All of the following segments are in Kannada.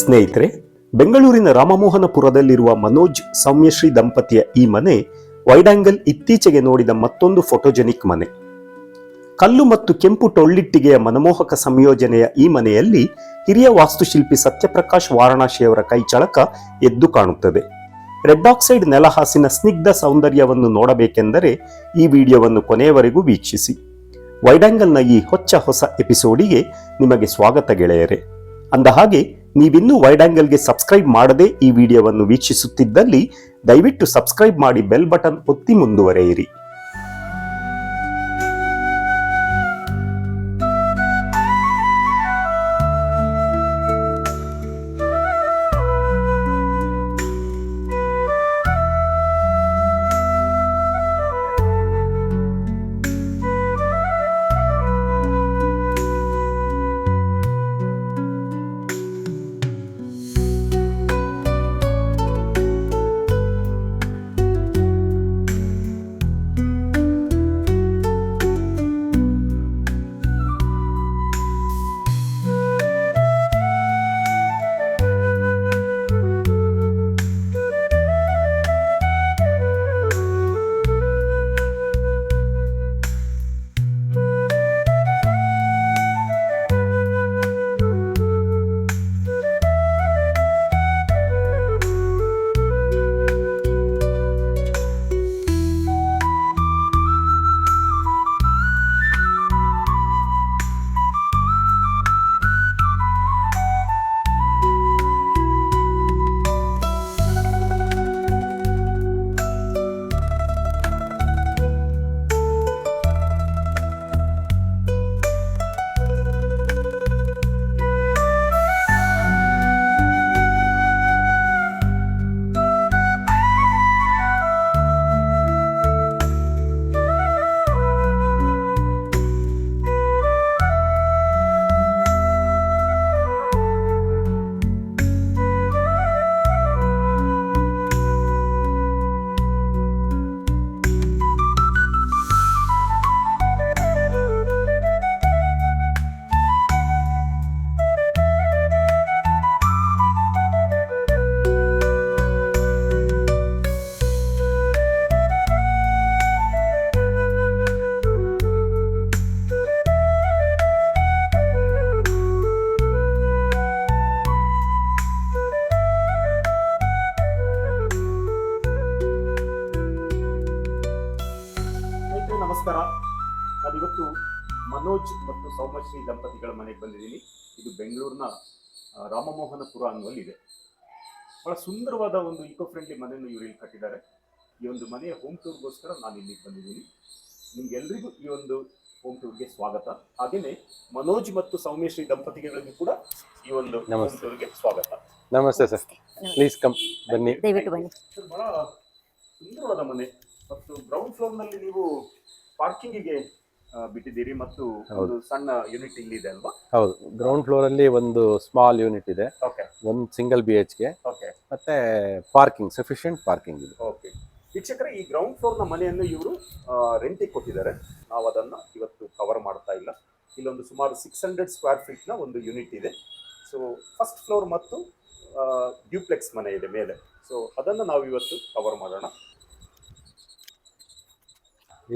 ಸ್ನೇಹಿತರೆ, ಬೆಂಗಳೂರಿನ ರಾಮಮೋಹನಪುರದಲ್ಲಿರುವ ಮನೋಜ್ ಸೌಮ್ಯಶ್ರೀ ದಂಪತಿಯ ಈ ಮನೆ ವೈಡಾಂಗಲ್ ಇತ್ತೀಚೆಗೆ ನೋಡಿದ ಮತ್ತೊಂದು ಫೋಟೋಜೆನಿಕ್ ಮನೆ. ಕಲ್ಲು ಮತ್ತು ಕೆಂಪು ಟೊಳ್ಳಿಟ್ಟಿಗೆಯ ಮನಮೋಹಕ ಸಂಯೋಜನೆಯ ಈ ಮನೆಯಲ್ಲಿ ಹಿರಿಯ ವಾಸ್ತುಶಿಲ್ಪಿ ಸತ್ಯಪ್ರಕಾಶ್ ವಾರಣಾಸಿಯವರ ಕೈಚಳಕ ಎದ್ದು ಕಾಣುತ್ತದೆ. ರೆಡ್ ಆಕ್ಸೈಡ್ ನೆಲಹಾಸಿನ ಸ್ನಿಗ್ಧ ಸೌಂದರ್ಯವನ್ನು ನೋಡಬೇಕೆಂದರೆ ಈ ವಿಡಿಯೋವನ್ನು ಕೊನೆಯವರೆಗೂ ವೀಕ್ಷಿಸಿ. ವೈಡಾಂಗಲ್ನ ಈ ಹೊಚ್ಚ ಹೊಸ ಎಪಿಸೋಡಿಗೆ ನಿಮಗೆ ಸ್ವಾಗತ ಗೆಳೆಯರೆ. ಅಂದ ಹಾಗೆ ವೈಡ್ ಆಂಗಲ್ಗೆ ಸಬ್ಸ್ಕ್ರೈಬ್ ಮಾಡದೆ ಈ ವಿಡಿಯೋವನ್ನು ವೀಕ್ಷಿಸುತ್ತಿದ್ದಲ್ಲಿ ದಯವಿಟ್ಟು ಸಬ್ಸ್ಕ್ರೈಬ್ ಮಾಡಿ ಬೆಲ್ ಬಟನ್ ಒತ್ತಿ ಮುಂದುವರೆಯಿರಿ. ನಮಸ್ಕಾರ. ನಾನಿವತ್ತು ಮನೋಜ್ ಮತ್ತು ಸೌಮಶ್ರೀ ದಂಪತಿಗಳ ಮನೆಗೆ ಬಂದಿದ್ದೀನಿ. ಇದು ಬೆಂಗಳೂರಿನ ರಾಮಮೋಹನಪುರ ಅನ್ನುವಲ್ಲಿದೆ. ಬಹಳ ಸುಂದರವಾದ ಒಂದು ಇಕೋ ಫ್ರೆಂಡ್ಲಿ ಮನೆಯನ್ನು ಇವರು ಇಲ್ಲಿ ಕಟ್ಟಿದ್ದಾರೆ. ಈ ಒಂದು ಮನೆಯ ಹೋಮ್ ಟೂರ್ಗೋಸ್ಕರ ನಾನು ಇಲ್ಲಿಗೆ ಬಂದಿದ್ದೀನಿ. ನಿಮ್ಗೆಲ್ರಿಗೂ ಈ ಒಂದು ಹೋಮ್ ಟೂರ್ಗೆ ಸ್ವಾಗತ. ಹಾಗೆಯೇ ಮನೋಜ್ ಮತ್ತು ಸೌಮ್ಯಶ್ರೀ ದಂಪತಿಗಳಿಗೂ ಕೂಡ ಈ ಒಂದು ಹೋಮ್ ನಮಸ್ತೆ. ಟೂರ್ಗೆ ಸ್ವಾಗತ. ನಮಸ್ತೆ ಸರ್. ಪ್ಲೀಸ್ ಕಮ್ ಬನ್ನಿ. ದಯವಿಟ್ಟು ಬನ್ನಿ. ಬಹಳ ಸುಂದರವಾದ ಮನೆ. ಮತ್ತು ಗ್ರೌಂಡ್ ಫ್ಲೋರ್ನಲ್ಲಿ ನೀವು ಪಾರ್ಕಿಂಗಿಗೆ ಬಿಟ್ಟಿದ್ದೀರಿ ಮತ್ತು ಒಂದು ಸಣ್ಣ ಯೂನಿಟ್ ಇಲ್ಲಿ ಇದೆ ಅಲ್ವಾ? ಹೌದು. ಗ್ರೌಂಡ್ ಫ್ಲೋರ್ ಅಲ್ಲಿ ಒಂದು ಸ್ಮಾಲ್ ಯೂನಿಟ್ ಇದೆ. ಓಕೆ ಒಂದು single B H K okay ಮತ್ತೆ ಪಾರ್ಕಿಂಗ್ ಸಫಿಷಿಯಂಟ್ ಪಾರ್ಕಿಂಗ್ ಇದೆ. ಓಕೆ ವೀಕ್ಷಕರೇ ಈ ಗ್ರೌಂಡ್ ಫ್ಲೋರ್ನ ಮನೆಯನ್ನು ಇವರು ರೆಂಟಿಗೆ ಕೊಟ್ಟಿದ್ದಾರೆ. ನಾವು ಅದನ್ನ ಇವತ್ತು ಕವರ್ ಮಾಡ್ತಾ ಇಲ್ಲ. ಇಲ್ಲೊಂದು ಸುಮಾರು ಸಿಕ್ಸ್ ಹಂಡ್ರೆಡ್ ಸ್ಕ್ವೇರ್ ಫೀಟ್ನ ಒಂದು ಯೂನಿಟ್ ಇದೆ. ಸೊ ಫಸ್ಟ್ ಫ್ಲೋರ್ ಮತ್ತು ಡ್ಯೂಪ್ಲೆಕ್ಸ್ ಮನೆ ಇದೆ ಮೇಲೆ. ಸೊ ಅದನ್ನು ನಾವು ಇವತ್ತು ಕವರ್ ಮಾಡೋಣ.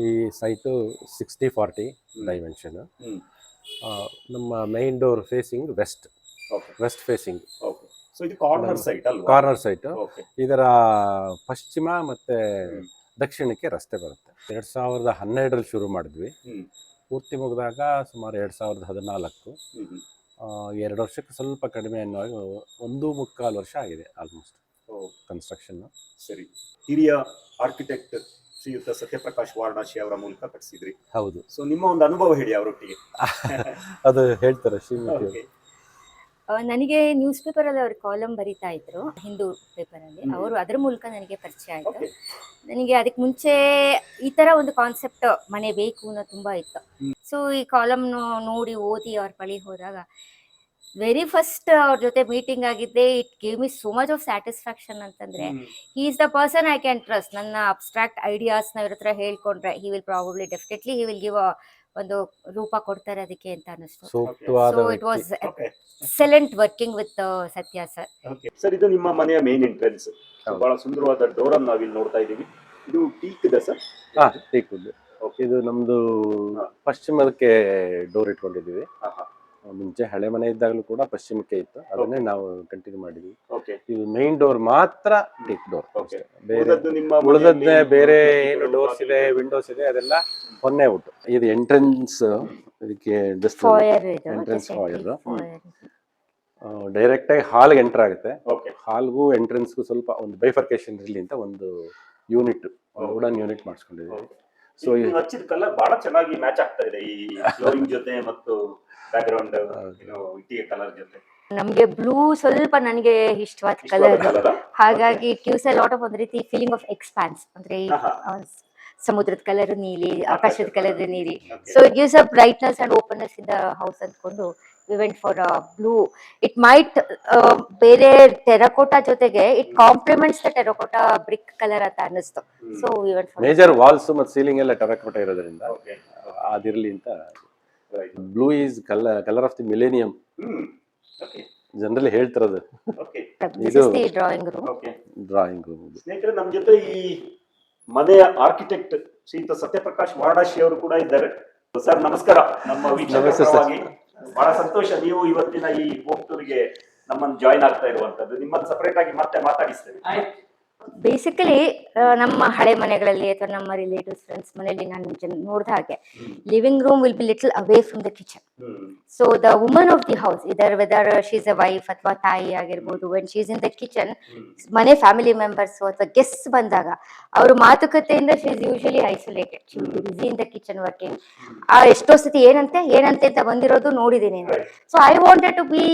ಈ ಸೈಟು ಸಿಕ್ಸ್ಟಿ ಫಾರ್ಟಿ ಡೈಮೆನ್ಷನ್ ನಮ್ಮ main door facing west west facing okay so ಇದು ಕಾರ್ನರ್ ಸೈಟ್ ಕಾರ್ನರ್ ಸೈಟ್ ಇದರ ಪಶ್ಚಿಮ ಮತ್ತೆ ದಕ್ಷಿಣಕ್ಕೆ ರಸ್ತೆ ಬರುತ್ತೆ. ಎರಡ್ ಸಾವಿರದ ಹನ್ನೆರಡರಲ್ಲಿ ಶುರು ಮಾಡಿದ್ವಿ. ಪೂರ್ತಿ ಮುಗಿದಾಗ ಸುಮಾರು ಎರಡ್ ಸಾವಿರದ ಹದಿನಾಲ್ಕು. ಎರಡು ವರ್ಷಕ್ಕೆ ಸ್ವಲ್ಪ ಕಡಿಮೆ ಅನ್ನೋ ಒಂದು ಮುಕ್ಕಾಲು ವರ್ಷ ಆಗಿದೆ ಆಲ್ಮೋಸ್ಟ್ ಕನ್ಸ್ಟ್ರಕ್ಷನ್ ಸರಿ. ಹಿರಿಯ ಆರ್ಕಿಟೆಕ್ಟ್ ಶ್ರೀಯುತ ಸತ್ಯಪ್ರಕಾಶ್ ವಾರಣಾಸಿ ಅವರ ಮೂಲಕ ಕಟ್ಟಿಸಿದ್ರಿ ಹೌದು ಸೊ ನಿಮ್ಮ ಒಂದು ಅನುಭವ ಹೇಳಿ ಅವರೊಟ್ಟಿಗೆ ಅದು ಹೇಳ್ತಾರೆ ಶ್ರೀಮತಿ. ನನಗೆ ನ್ಯೂಸ್ ಪೇಪರ್ ಅಲ್ಲಿ ಅವ್ರ ಕಾಲಮ್ ಬರಿತಾ ಇದ್ರು ಹಿಂದೂ ಪೇಪರ್ ಅಲ್ಲಿ ಹ್ಮ್. ಅವರು ಅದ್ರ ಮೂಲಕ ನನಗೆ ಪರಿಚಯ ಆಯ್ತು. ನನಗೆ ಅದಕ್ಕೆ ಮುಂಚೆ ಈ ತರ ಒಂದು ಕಾನ್ಸೆಪ್ಟ್ ಮನೆ ಬೇಕು ಅನ್ನೋ ತುಂಬಾ ಇತ್ತು ಹ್ಮ್. ಸೊ ಈ ಕಾಲಮ್ ನೋಡಿ ಓದಿ ಅವ್ರ ಬಳಿ ಹೋದಾಗ ವೆರಿ ಫಸ್ಟ್ ಅವ್ರ ಜೊತೆ ಮೀಟಿಂಗ್ ಆಗಿದ್ದೆ. It gave me so much of satisfaction ಅಂತಂದ್ರೆ. He is the person I can trust ನನ್ನ ಅಬ್ಸ್ಟ್ರಾಕ್ಟ್ ಐಡಿಯಾಸ್ನ ಇವ್ರ ಹತ್ರ ಹೇಳ್ಕೊಂಡ್ರೆ he will probably definitely he will give a ಒಂದು ರೂಪ ಕೊಡ್ತಾರೆ ಅದಕ್ಕೆ ಅಂತ ಅನಿಸ್ತು so it was. Excellent working with Satya sir sir ಇದು ನಿಮ್ಮ ಮನೆಯ ಮೇನ್ ಎಂಟ್ರೆನ್ಸ್. ಬಹಳ ಸುಂದರವಾದ ಡೋರ್ ಅನ್ನು ನಾವಿಲ್ಲಿ ನೋಡ್ತಾ ಇದ್ದೀವಿ. ಇದು ಟೀಕ್ ಇದೆ ಸರ್ ಹಾ ಟೀಕುದ್ದು ಇದು ನಮ್ದು. ಪಶ್ಚಿಮಕ್ಕೆ ಡೋರ್ ಇಟ್ಕೊಂಡಿದೀವಿ. ಮುಂಚೆ ಹಳೆ ಮನೆ ಇದ್ದಾಗಲೂ ಕೂಡ ಪಶ್ಚಿಮಕ್ಕೆ ಇತ್ತು. ಅದನ್ನೇ ನಾವು ಕಂಟಿನ್ಯೂ ಮಾಡಿದ್ವಿ. ಓಕೆ ಇದು ಮೈನ್ ಡೋರ್ ಮಾತ್ರ ಡಿಕ್ ಡೋರ್ ಉಳಿದದ್ದು ನಿಮ್ಮ ಉಳಿದದ್ದೇ ಬೇರೆ ಏನು ಡೋರ್ಸ್ ಇದೆ ವಿಂಡೋಸ್ ಇದೆ ಅದೆಲ್ಲ ಹೊನ್ನೆ ಉಂಟು. ಇದು ಎಂಟ್ರೆನ್ಸ್ ಇದಕ್ಕೆ ಎಂಟ್ರೆನ್ಸ್ ಫಾಯರ್ ಡೈರೆಕ್ಟ್ ಆಗಿ ಹಾಲ್ಗೆ ಎಂಟರ್ ಆಗುತ್ತೆ. ಓಕೆ ಹಾಲ್ಗೂ ಎಂಟ್ರೆನ್ಸ್ಗೂ ಸ್ವಲ್ಪ ಒಂದು ಬೈಫರ್ಕೇಶನ್ ಇರಲಿ ಅಂತ ಒಂದು ಯೂನಿಟ್ ವುಡನ್ ಯೂನಿಟ್ ಮಾಡಿಸ್ಕೊಂಡಿದ್ದೀವಿ. ಸೊ ಹಚ್ಚಿದ ಕಲರ್ ಬಹಳ ಚೆನ್ನಾಗಿ ಮ್ಯಾಚ್ ಆಗ್ತಾ ಇದೆ ಈ ಫ್ಲೋರಿಂಗ್ ಜೊತೆ ಮತ್ತು ಬ್ಯಾಕ್ ಗ್ರೌಂಡ್ ಹೌದು. ಇಟ್ಟಿಗೆ ಕಲರ್ ಜೊತೆ. ನಮ್ಗೆ ಬ್ಲೂ ಸ್ವಲ್ಪ ನನಗೆ ಇಷ್ಟವಾದ ಕಲರ್ ಹಾಗಾಗಿ ಟ್ಯೂಸ್ ಲಾಟ್ ಆಫ್ ಒಂದ್ ರೀತಿ ಫೀಲಿಂಗ್ ಆಫ್ ಎಕ್ಸ್ಪಾನ್ಸ್ ಅಂದ್ರೆ ಸಮುದ್ರದ ಕಲರ್ ನೀಲಿ ಆಕಾಶದ ಕಲರ್ ನೀಲಿ. So it gives a brightness and openness in the house ಅಂದ್ಕೊಂಡು we went for blue it might ಬೇರೆ ಟೆರಕೋಟಾ ಜೊತೆಗೆ it complements the terracotta brick colour ಅಂತ ಅನ್ನಿಸ್ತು. So we went for major walls ಮತ್ತು ಸೀಲಿಂಗ್ ಎಲ್ಲ ಟೆರಕೋಟಾ ಇರೋದ್ರಿಂದ ಅದಿರಲಿ ಅಂತ blue is colour colour of the millennium general okay generally ಹೇಳ್ತಿರೋದು. ಓಕೆ ದಿಸ್ ಇದು- is the drawing room okay drawing room ಸ್ನೇಹಿತರೆ ನಮ್ಮ ಜೊತೆ ಈ ಮನೆಯ ಆರ್ಕಿಟೆಕ್ಟ್ ಶ್ರೀಯುತ ಸತ್ಯಪ್ರಕಾಶ್ ವಾರಣಾಶಿ ಅವರು ಕೂಡ ಇದ್ದಾರೆ. ಸರ್ ನಮಸ್ಕಾರ. ನಮ್ಮ ವೀಕ್ಷಕರಾಗಿ ಬಹಳ ಸಂತೋಷ. ನೀವು ಇವತ್ತಿನ ಈ ಹೋಮ್ ಟೂರ್ಗೆ ನಮ್ಮನ್ನು ಜಾಯ್ನ್ ಆಗ್ತಾ ಇರುವಂತದ್ದು ನಿಮ್ಮನ್ನು ಸಪರೇಟ್ ಆಗಿ ಮತ್ತೆ ಮಾತಾಡಿಸ್ತೇವೆ. ಬೇಸಿಕಲಿ ನಮ್ಮ ಹಳೆ ಮನೆಗಳಲ್ಲಿ ಅಥವಾ ನಮ್ಮ ರಿಲೇಟಿವ್ಸ್ ಫ್ರೆಂಡ್ಸ್ ಮನೆಯಲ್ಲಿ ನಾನು ನೋಡಿದ ಹಾಗೆ living room will be little away from the kitchen so the woman of the house either whether she's a wife ಅಥವಾ ತಾಯಿ ಆಗಿರ್ಬೋದು when she's in the kitchen ಮನೆ ಫ್ಯಾಮಿಲಿ ಮೆಂಬರ್ಸ್ ಅಥವಾ ಗೆಸ್ಟ್ ಬಂದಾಗ ಅವ್ರ ಮಾತುಕತೆಯಿಂದ she's usually isolated she busy in the kitchen working ಆ ಎಷ್ಟೋ ಸತಿ ಏನಂತೆ ಏನಂತೆ ಅಂತ ಬಂದಿರೋದು ನೋಡಿದ್ದೀನಿ. So I wanted to be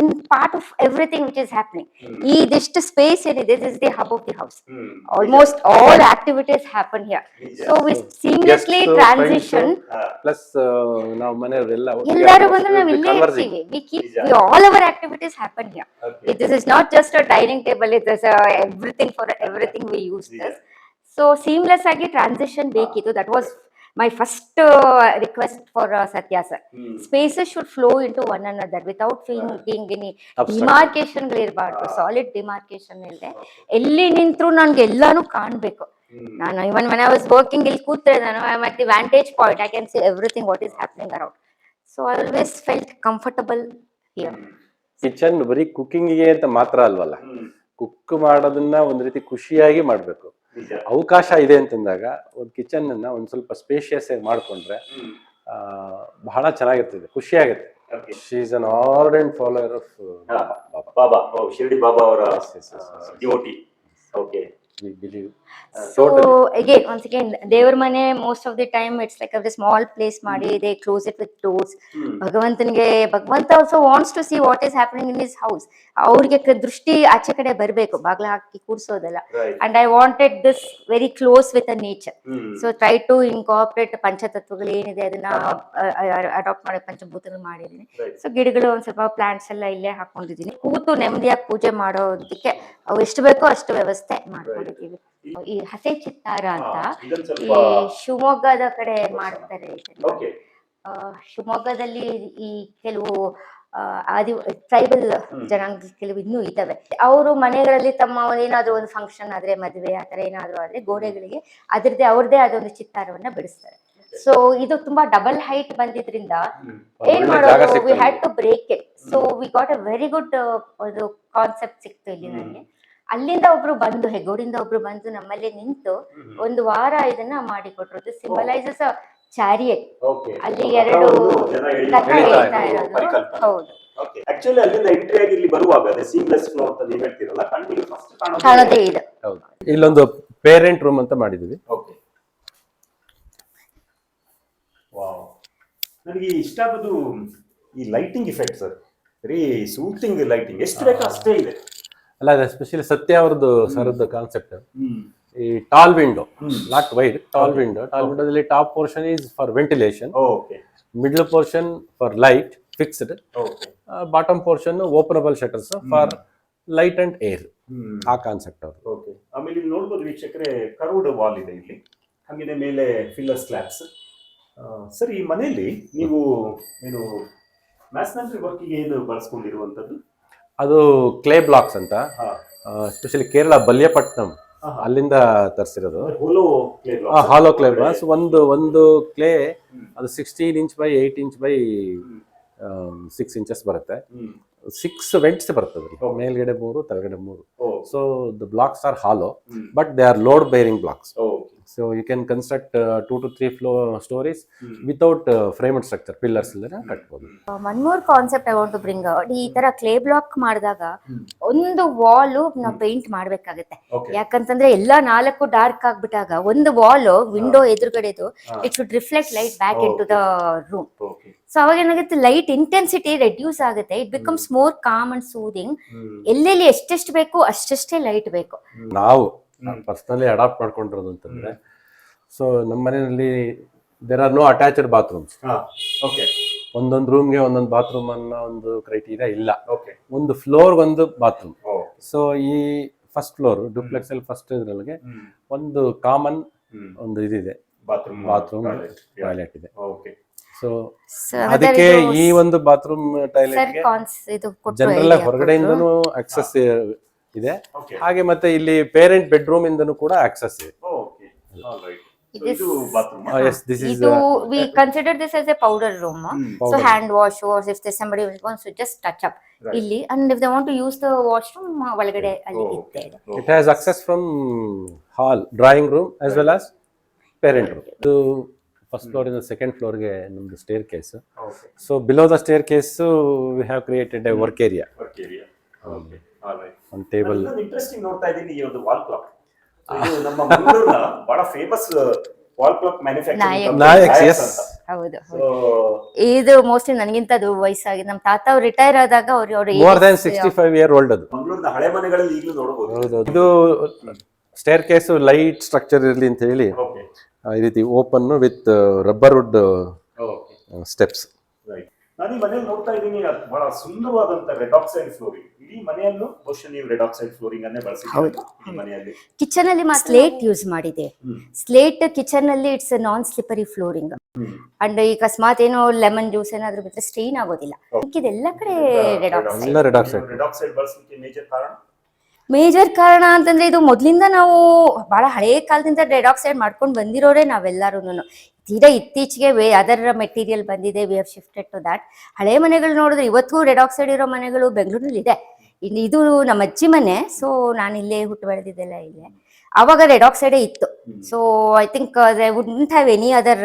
in part of everything which is happening. ಈ ಇದಿಷ್ಟು ಸ್ಪೇಸ್ ಏನಿದೆ this is the hub of the house hmm almost all activities happen here. ನಿಜ. So we seamlessly transition. ಹಾ, ಪ್ಲಸ್ ನಾವು ಮನೆಯವರೆಲ್ಲ ಎಲ್ಲರೂ ಬಂದ್ರೆ ನಾವು ಇಲ್ಲೇ ಇರ್ತೀವಿ. We keep ನಿಜ. we, all our activities happen here. okay. It- This is not just a dining table. It is a everything for everything we use this. So seamless ಆಗಿ transition ಬೇಕಿತ್ತು. That was my first uh, request for uh, Satya sir. Hmm. Spaces should flow into one another. Without being any demarcation ಗಳಿರ್ಬಾರ್ದು. Solid demarcation ಇಲ್ಲದೆ ಎಲ್ಲಿ ನಿಂತರೂ ನನ್ಗೆ ಎಲ್ಲಾನು ಕಾಣ್ಬೇಕು. ನಾನು ಇವನ್ ಮನೆ ಐ ವಾಸ್ ವರ್ಕಿಂಗ್ ಇಲ್ಲಿ ಕೂತ್ರೆ ನಾನು I at the vantage point I can see everything what is happening around so I always felt comfortable here kitchen ಬರೀ ಕುಕ್ಕಿಂಗ್ ಅಂತ ಮಾತ್ರ ಅಲ್ವಲ್ಲ? ಕುಕ್ ಮಾಡೋದನ್ನ ಒಂದ್ ರೀತಿ ಖುಷಿಯಾಗಿ ಮಾಡ್ಬೇಕು. ಅವಕಾಶ ಇದೆ ಅಂತಂದಾಗ ಒಂದು ಕಿಚನ್ ಅನ್ನ ಒಂದು ಸ್ವಲ್ಪ ಸ್ಪೇಷಿಯಸ್ ಆಗಿ ಮಾಡ್ಕೊಂಡ್ರೆ ಆ, ಬಹಳ ಚೆನ್ನಾಗಿರ್ತದೆ ಖುಷಿ ಆಗುತ್ತೆ. She is an ardent follower of. Baba Shirdi Baba ಅವರ Yes, yes, believe. Uh, so totally. again, so ದೇವ್ರ ಮನೆ most of the time it's like a small place ಮಾಡಿ they close it with doors ಭಗವಂತನಿಗೆ ಭಗವಂತ also wants to see what is happening in his house ಅವ್ರಿಗೆ ದೃಷ್ಟಿ ಆಚೆ ಕಡೆ ಬರಬೇಕು ಬಾಗ್ಲ ಹಾಕಿ ಕೂರ್ಸೋದಲ್ಲ. And I wanted this very close with a nature so try to incorporate ಪಂಚತತ್ವಗಳು ಏನಿದೆ ಅದನ್ನ ಅಡಾಪ್ಟ್ ಮಾಡಿ ಪಂಚಭೂತಗಳು ಮಾಡಿದೀನಿ. ಸೊ ಗಿಡಗಳು ಒಂದ್ ಸ್ವಲ್ಪ ಪ್ಲಾಂಟ್ಸ್ ಎಲ್ಲ ಇಲ್ಲೇ ಹಾಕೊಂಡಿದೀನಿ ಕೂತು ನೆಮ್ಮದಿಯಾಗಿ ಪೂಜೆ ಮಾಡೋದಕ್ಕೆ ಅವು ಎಷ್ಟು ಬೇಕೋ ಅಷ್ಟು ವ್ಯವಸ್ಥೆ ಮಾಡ್ಕೊಂಡಿದೀವಿ ಈ ಹಸೆ ಚಿತ್ತಾರ ಅಂತ ಈ ಶಿವಮೊಗ್ಗದ ಕಡೆ ಮಾಡ್ತಾರೆ ಶಿವಮೊಗ್ಗದಲ್ಲಿ ಈ ಕೆಲವು ಆದಿ ಟ್ರೈಬಲ್ ಜನಾಂಗ ಕೆಲವು ಇನ್ನೂ ಇದ್ದಾವೆ. ಅವರು ಮನೆಗಳಲ್ಲಿ ತಮ್ಮ ಏನಾದ್ರು ಒಂದು ಫಂಕ್ಷನ್ ಆದ್ರೆ ಮದುವೆ ಆ ಥರ ಏನಾದ್ರು ಆದ್ರೆ ಗೋಡೆಗಳಿಗೆ ಅದರದೇ ಅವ್ರದೇ ಆದ ಒಂದು ಚಿತ್ತಾರವನ್ನ ಬಿಡಿಸ್ತಾರೆ. ಸೊ ಇದು ತುಂಬಾ ಡಬಲ್ ಹೈಟ್ ಬಂದಿದ್ರಿಂದ ಏನ್ ಮಾಡೋದು? We had to break it so we got a very good ಒಂದು ಕಾನ್ಸೆಪ್ಟ್ ಸಿಕ್ತು ಇಲ್ಲಿ ನನಗೆ. ಅಲ್ಲಿಂದ ಒಬ್ರು ಬಂದು ಹೆಗೋಡಿಂದ ಒಬ್ರು ಬಂದು ನಮ್ಮಲ್ಲಿ ನಿಂತು ಒಂದು ವಾರ ಇದನ್ನ ಮಾಡಿಕೊಟ್ರು. ಇದು ಸಿಂಬಲೈಸಸ್ ಚಾರಿಯೇ ಓಕೆ ಅಲ್ಲಿ ಎರಡು ಇರೋದು. ಹೌದು. ಓಕೆ ಆಕ್ಚುಲಿ ಅಲ್ಲಿಂದ ಎಂಟ್ರಿ ಆಗಿ ಇಲ್ಲಿ ಬರುವಾಗ ಅದೇ ಸೀಮ್ಲೆಸ್ ಫ್ಲೋ ಅಂತ ನೀವು ಹೇಳ್ತೀರಲ್ಲ ಕಣ್ಣಿಗೆ ಫಸ್ಟ್ ಕಾಣೋದೇ ಇದು ಹೌದು. ಇಲ್ಲೊಂದು ಪೇರೆಂಟ್ ರೂಮ್ ಅಂತ ಮಾಡಿದೀವಿ. ಓಕೆ ವಾವ್ ನನಗೆ ಇಷ್ಟ ಆಗೋದು ಈ lighting effect sir very soothing lighting ಎಷ್ಟು ಬೇಕು ಅಷ್ಟೇ ಇದೆ. ಅಲ್ಲ ಅದು ಎಸ್ಪೆಷಲಿ ಸತ್ಯ ಅವ್ರದ್ದು ಸರ್ದು ಕಾನ್ಸೆಪ್ಟ್ ಈ tall window. Not wide tall window tall ವಿಂಡೋದಲ್ಲಿ top portion is for ventilation okay middle portion for light fixed okay bottom portion openable shutters for light and air ಆ ಕಾನ್ಸೆಪ್ಟ್ ಅವರು ಓಕೆ ಆಮೇಲೆ ಇಲ್ಲಿ ನೋಡ್ಬೋದು ವೀಕ್ಷಕರೇ ಕರ್ವ್ಡ್ ವಾಲ್ ಇದೆ ಇಲ್ಲಿ. ಹಾಗಿದೆ ಮೇಲೆ ಫಿಲ್ಲರ್ ಸ್ಲ್ಯಾಬ್ಸ್ ಸರ್ ಈ ಮನೆಯಲ್ಲಿ ನೀವು ಏನು ಮ್ಯಾಸ್ನಂಟ್ರಿ ವರ್ಕಿಗೆ ಏನು ಬಳಸ್ಕೊಂಡಿರುವಂತದ್ದು ಅದು ಕ್ಲೇ ಬ್ಲಾಕ್ಸ್ ಅಂತ. ಎಸ್ಪೆಷಲಿ ಕೇರಳ ಬಲ್ಯಪಟ್ನಂ ಅಲ್ಲಿಂದ ತರಿಸಿರೋದು. ಹೋಲೋ ಕ್ಲೇ ಬ್ಲಾಕ್ಸ್ ಒಂದು ಒಂದು ಕ್ಲೇ ಅದು sixteen inch by eight inch by six inches ಬರುತ್ತೆ. ಸಿಕ್ಸ್ ವೆಂಟ್ಸ್ ಬರ್ತದೆ. ಮೇಲ್ಗಡೆ ಮೂರು ಕೆಳಗಡೆ ಮೂರು. So the blocks are hollow but they are load bearing blocks so you can construct two to three floor stories without frame structure pillars ಇಲ್ಲದೆ ಕಟ್ಬೋದು. One more concept I want to bring ಈ ತರ ಕ್ಲೇ ಬ್ಲಾಕ್ ಮಾಡಿದಾಗ ಒಂದು ವಾಲ್ ನಾವು ಪೇಂಟ್ ಮಾಡ್ಬೇಕಾಗತ್ತೆ. ಯಾಕಂತಂದ್ರೆ ಎಲ್ಲಾ ನಾಲ್ಕು ಡಾರ್ಕ್ ಆಗ್ಬಿಟ್ಟಾಗ ಒಂದು wall window ಎದುರುಗಡೆದು it should reflect light back into the room so ಅವಾಗ ಏನಾಗುತ್ತೆ ಲೈಟ್ ಇಂಟೆನ್ಸಿಟಿ ರೆಡ್ಯೂಸ್ ಆಗುತ್ತೆ it becomes more calm and soothing ಎಲ್ಲೆಲ್ಲಿ ಎಷ್ಟೆಷ್ಟು ಬೇಕು ಅಷ್ಟೆಷ್ಟೇ ಲೈಟ್ ಬೇಕು. ನಾವು ಪರ್ಸನಲಿ ಅಡಾಪ್ಟ್ ಮಾಡ್ಕೊಂಡಿರೋದು ಅಂತಂದ್ರೆ ಸೊ ನಮ್ಮ ಮನೆಯಲ್ಲಿ there are no attached bathrooms okay ಒಂದೊಂದು ರೂಮ್ಗೆ ಒಂದೊಂದು ಬಾತ್ರೂಮ್ ಅನ್ನೋ ಒಂದು ಕ್ರೈಟೀರಿಯಾ ಇಲ್ಲ. ಓಕೆ ಒಂದು ಫ್ಲೋರ್ ಒಂದು ಬಾತ್ರೂಮ್ ಸೊ ಈ ಫಸ್ಟ್ ಫ್ಲೋರ್ ಡುಪ್ಲೆಕ್ಸ್ ಅಲ್ಲಿ ಫಸ್ಟ್ ಇದ್ರೊಳಗೆ ಒಂದು ಕಾಮನ್ ಒಂದು ಇದಿದೆ. ಬಾತ್ರೂಮ್ ಬಾತ್ರೂಮ್ ಟಾಯ್ಲೆಟ್ ಇದೆ. ಓಕೆ ಸೊ ಅದಕ್ಕೆ ಈ ಒಂದು ಬಾತ್ರೂಮ್ ಟಾಯ್ಲೆಟ್ ಜನರಲ್ಲ ಜನರಲ್ ಹೊರಗಡೆಯಿಂದನೂ ಆಕ್ಸೆಸ್ ಇದೆ. ಓಕೆ ಹಾಗೆ ಮತ್ತೆ ಇಲ್ಲಿ ಪೇರೆಂಟ್ ಬೆಡ್ರೂಮ್ ಇಂದನೂ ಕೂಡ ಆಕ್ಸೆಸ್ ಇದೆ. ಓಕೆ ಆಲ್ರೈಟ್ It is- ಇದು ಬಾತ್ರೂಮ್ ಎಸ್ ದಿಸ್ ಇಸ್ ಇದು we consider this as a powder room so hand wash wash if somebody wants to just touch up Right. ಇಲ್ಲಿ and if they want to use the washroom ಒಳಗಡೆ ಅಲ್ಲಿ Oh, it has access from hall drawing room as well as parent room ಇದು ಫಸ್ಟ್ ಫ್ಲೋರ್ ಇಂದ ಸೆಕೆಂಡ್ ಫ್ಲೋರ್ಗೆ ನಮ್ದು staircase okay so below the staircase we have created a work area ಒಂದು ಟೇಬಲ್ ಇಂಟ್ರೆಸ್ಟಿಂಗ್ ನೋಡ್ತಾ ಇದ್ದೀನಿ ಈ ಒಂದು ವಾಲ್ ಕ್ಲಾಕ್ ಇದು ನಮ್ಮ ಮಂಗಳೂರಿನ ಬಹಳ ಫೇಮಸ್ ವಾಲ್ ಕ್ಲಾಕ್ ಮ್ಯಾನುಫ್ಯಾಕ್ಚರಿಂಗ್ ಹೌದು ಇದು ಮೋಸ್ಟ್ಲಿ ನನಗಿಂತ ಅದು ವಯಸ್ಸಾಗಿದೆ ನಮ್ಮ ತಾತ ಅವ್ರು ರಿಟೈರ್ ಆದಾಗ ಅವ್ರು ಅವ್ರು more than sixty five year old ಅದು. ಮಂಗಳೂರಿನ ಹಳೆ ಮನೆಗಳಲ್ಲಿ ಈಗಲೂ ನೋಡಬಹುದು ಹೌದು ಇದು ಸ್ಟೇರ್ ಕೇಸು ಲೈಟ್ ಸ್ಟ್ರಕ್ಚರ್ ಇರಲಿ ಅಂತ ಹೇಳಿ ಈ ರೀತಿ open with rubber wood okay steps right ನಾನು ಈ ಮನೆಯಲ್ಲಿ ನೋಡ್ತಾ ಇದ್ದೀನಿ ಅದು ಬಹಳ ಸುಂದರವಾದಂತ ರೆಡ್ ಆಕ್ಸೈಡ್ ಫ್ಲೋರಿಂಗ್ ಇಡೀ ಮನೆಯಲ್ಲೂ ಬಹುಶಃ ನೀವು ರೆಡ್ ಆಕ್ಸೈಡ್ ಫ್ಲೋರಿಂಗ್ ಅನ್ನೇ ಬಳಸಿದ್ದೀರಿ? ಈ ಮನೆಯಲ್ಲಿ. ಕಿಚನ್ ಅಲ್ಲಿ ಸ್ಲೇಟ್ ಯೂಸ್ ಮಾಡಿದೆ. ಸ್ಲೇಟ್ ಕಿಚನ್ ಅಲ್ಲಿ it's non slippery flooring and ಈ ಅಕಸ್ಮಾತ್ ಏನೋ ಲೆಮನ್ ಜ್ಯೂಸ್ ಏನಾದ್ರೂ ಬಿಟ್ಟರೆ ಸ್ಟ್ರೈನ್ ಆಗೋದಿಲ್ಲ. ಇದೆಲ್ಲ ಕಡೆ ಆಕ್ಸೈಡ್. ರೆಡ್ ಆಕ್ಸೈಡ್ ಬಳಸಲಿಕ್ಕೆ ಮೇಜರ್ ಕಾರಣ? ಮೇಜರ್ ಕಾರಣ ಅಂತಂದ್ರೆ ಇದು ಮೊದ್ಲಿಂದ ನಾವು ಬಹಳ ಹಳೆ ಕಾಲದಿಂದ ರೆಡ್ ಆಕ್ಸೈಡ್ ಮಾಡ್ಕೊಂಡು ಬಂದಿರೋರೆ ನಾವೆಲ್ಲರೂ ತೀರಾ ಇತ್ತೀಚೆಗೆ ವೇ ಅದರ ಮೆಟೀರಿಯಲ್ ಬಂದಿದೆ we have shifted to that ಹಳೆ ಮನೆಗಳು ನೋಡಿದ್ರೆ ಇವತ್ತು ರೆಡ್ ಆಕ್ಸೈಡ್ ಇರೋ ಮನೆಗಳು ಬೆಂಗಳೂರಲ್ಲಿ ಇದೆ. ಇನ್ನು ಇದು ನಮ್ಮ ಅಜ್ಜಿ ಮನೆ ಸೊ ನಾನು ಇಲ್ಲೇ ಹುಟ್ಟು ಬೆಳೆದಿದ್ದೆಲ್ಲ ಇಲ್ಲೇ. ಅವಾಗ ರೆಡ್ ಆಕ್ಸೈಡೇ ಇತ್ತು. So I think they would have any other